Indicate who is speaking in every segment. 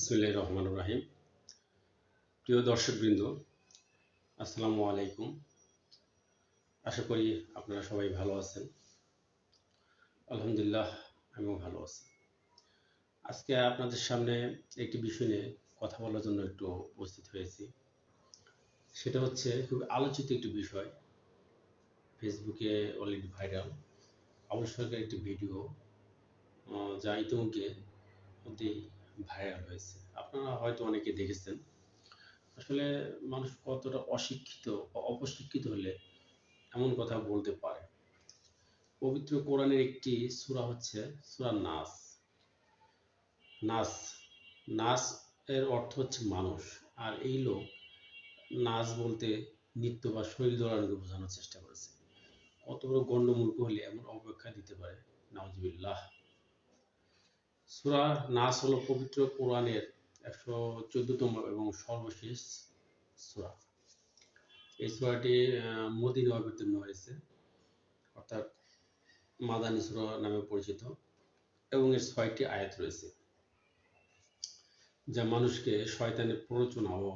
Speaker 1: বিসমুল্লাহ রহমান রাহিম। প্রিয় দর্শকবৃন্দ, আসসালামু আলাইকুম। আশা করি আপনারা সবাই ভালো আছেন। আলহামদুলিল্লাহ, আমিও ভালো আছি। আজকে আপনাদের সামনে একটি বিষয় নিয়ে কথা বলার জন্য একটু উপস্থিত হয়েছি। সেটা হচ্ছে খুব আলোচিত একটি বিষয়। ফেসবুকে অলরেডি ভাইরাল। সরকার একটি ভিডিও যা ইতিমধ্যে ভাইরাল হয়েছে। আপনারা হয়তো অনেকে দেখেছেন, আসলে মানুষ কতটা অশিক্ষিত অপশিক্ষিত হলে এমন কথা বলতে পারে। পবিত্র কোরআনের একটি সূরা হচ্ছে সূরা নাস। নাস নাস এর অর্থ হচ্ছে মানুষ। আর এই লোক নাচ বলতে নৃত্য বা শরীর দোলানোকে বোঝানোর চেষ্টা করেছে। কত বড় গণ্ডমূর্খ হলে এমন অপেক্ষা দিতে পারে? নাউজুবিল্লাহ। সূরা নাস হলো পবিত্র কোরআনের একশো চোদ্দতম এবং সর্বশেষ সূরা। এই সূরাটি আহ, মদিনায় অবতীর্ণ হয়েছে অর্থাৎ মাদানী সূরা নামে পরিচিত এবং এর ছয়টি আয়াত রয়েছে যা মানুষকে শয়তানের প্ররোচনা ও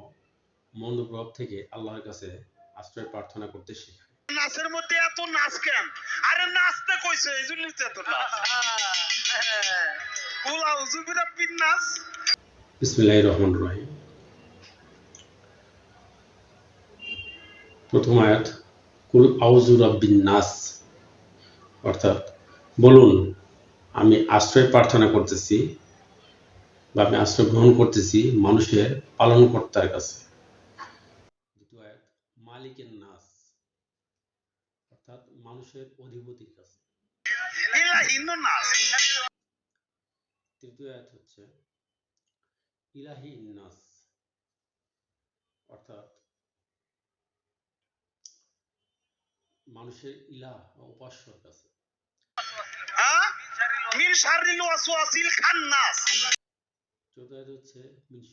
Speaker 1: মন্দ প্রভাব থেকে আল্লাহর কাছে আশ্রয় প্রার্থনা করতে শেখায়।
Speaker 2: নাচের মধ্যে এত নাচ কেন? আরে নাচতে কইছে এই জন্যই তো এত নাচ। কুল
Speaker 1: রহিম প্রথম আয়াত কুল আউজু রাব্বিন নাস। অর্থাৎ বলুন আমি আশ্রয় প্রার্থনা করতেছি বা আমি আশ্রয় গ্রহণ করতেছি মানুষের পালনকর্তার কাছে। দ্বিতীয় আয়াত মালিকের নাস। অর্থাৎ মানুষের অধিপতির কাছে। তৃতীয় আয়াত হচ্ছে ইলাহি ইন্নাস অর্থাৎ মানুষের ইলাহ বা উপাস্যর কাছে।
Speaker 2: মিন শারিল ওয়াসওয়াসিল খান্নাস।
Speaker 1: চতুর্থ আয়াত হচ্ছে মিন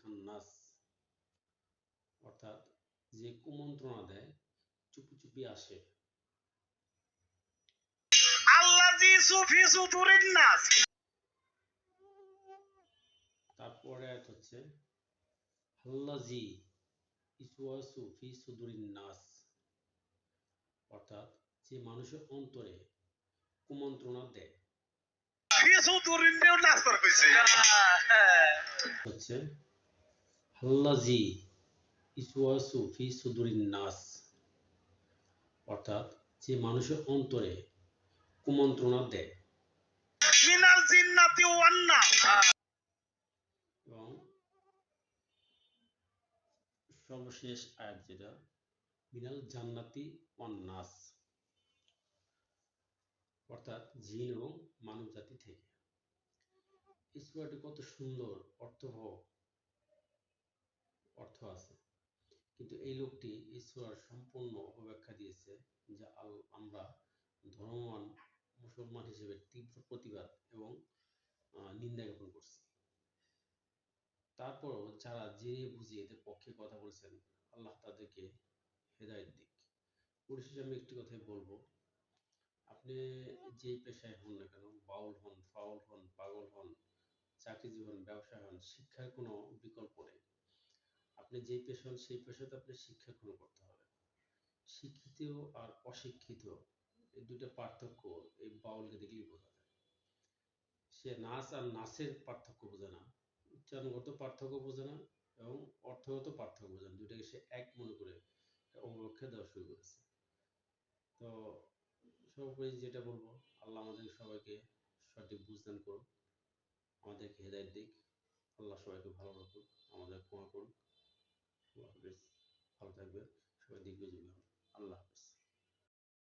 Speaker 1: খান্নাস অর্থাৎ যে কুমন্ত্রণা দেয় চুপি চুপি আসে।
Speaker 2: আল্লাজি সুফি নাস।
Speaker 1: তারপরে আয়াত হচ্ছে হাল্লাজি ইসওয়াসু ফি সুদুরিন নাস। অর্থাৎ যে মানুষের অন্তরে কুমন্ত্রণা দেয়।
Speaker 2: দেও নাচ
Speaker 1: হচ্ছে হাল্লাজি ইসওয়াসু ফি সুদুরিন নাস। অর্থাৎ যে মানুষের অন্তরে কুমন্ত্রণা দেয়।
Speaker 2: মিনাল জিন্নাতি ওয়ান নাস
Speaker 1: এবং সর্বশেষ আয়াত যেটা, মিনাল জান্নাতি নাস অর্থাৎ জিন এবং মানব জাতি থেকে। এই সূরাটি কত সুন্দর, অর্থবহ অর্থ আছে। কিন্তু এই লোকটি এই সূরার সম্পূর্ণ অপব্যাখ্যা দিয়েছে যা আমরা ধর্মমান মুসলমান হিসেবে তীব্র প্রতিবাদ এবং নিন্দা জ্ঞাপন করছি। তারপরও যারা জেনে বুঝে এদের পক্ষে কথা বলছেন, আল্লাহ তাদেরকে হেদায়েত দিক। পরিশেষে আমি একটি কথাই বলব, আপনি যেই পেশায় হন না কেন, বাউল হন, ফাউল হন, পাগল হন, চাকরিজীবী হন, ব্যবসায় হন, শিক্ষার কোনো বিকল্প নেই। আপনি যেই পেশা হন, সেই পেশাতে আপনি শিক্ষা গ্রহণ করতে হবে। শিক্ষিত আর অশিক্ষিত এই দুটো পার্থক্য এই বাউলকে দেখলেই বোঝা যায়। সে নাচ আর নাচের পার্থক্য বোঝে না। উচ্চারণগত পার্থক্য বোঝে না এবং অর্থগত পার্থক্য বোঝে না। দুটাকে সে এক মনে করে অবব্যাখ্যা দেওয়া শুরু করেছে। তো সর্বোপরি যেটা বলব, আল্লাহ আমাদের সবাইকে সঠিক বুঝদান করুন আমাদেরকে হেদায়েত দিক। আল্লাহ সবাইকে ভালো রাখুন আমাদের ক্ষমা করুন আল্লাহ হাফেজ। ভালো থাকবেন। সবাই হন। আল্লাহ